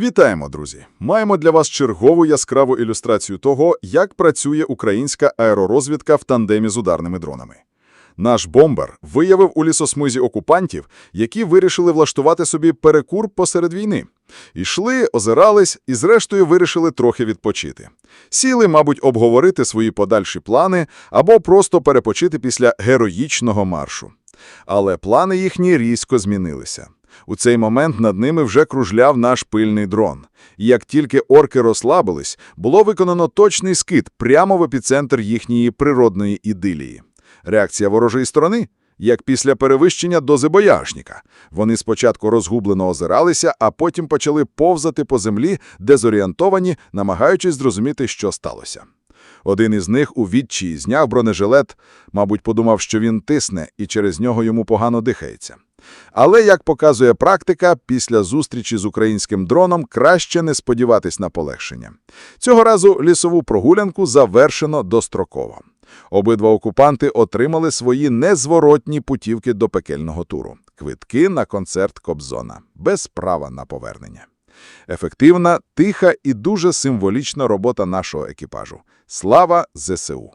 Вітаємо, друзі! Маємо для вас чергову яскраву ілюстрацію того, як працює українська аеророзвідка в тандемі з ударними дронами. Наш бомбер виявив у лісосмузі окупантів, які вирішили влаштувати собі перекур посеред війни. Ішли, озирались і зрештою вирішили трохи відпочити. Сіли, мабуть, обговорити свої подальші плани або просто перепочити після героїчного маршу. Але плани їхні різко змінилися. У цей момент над ними вже кружляв наш пильний дрон. І як тільки орки розслабились, було виконано точний скид прямо в епіцентр їхньої природної ідилії. Реакція ворожої сторони? Як після перевищення дози бояршника. Вони спочатку розгублено озиралися, а потім почали повзати по землі, дезорієнтовані, намагаючись зрозуміти, що сталося. Один із них у відчаї зняв бронежилет, мабуть, подумав, що він тисне, і через нього йому погано дихається. Але, як показує практика, після зустрічі з українським дроном краще не сподіватись на полегшення. Цього разу лісову прогулянку завершено достроково. Обидва окупанти отримали свої незворотні путівки до пекельного туру. Квитки на концерт Кобзона. Без права на повернення. Ефективна, тиха і дуже символічна робота нашого екіпажу. Слава ЗСУ!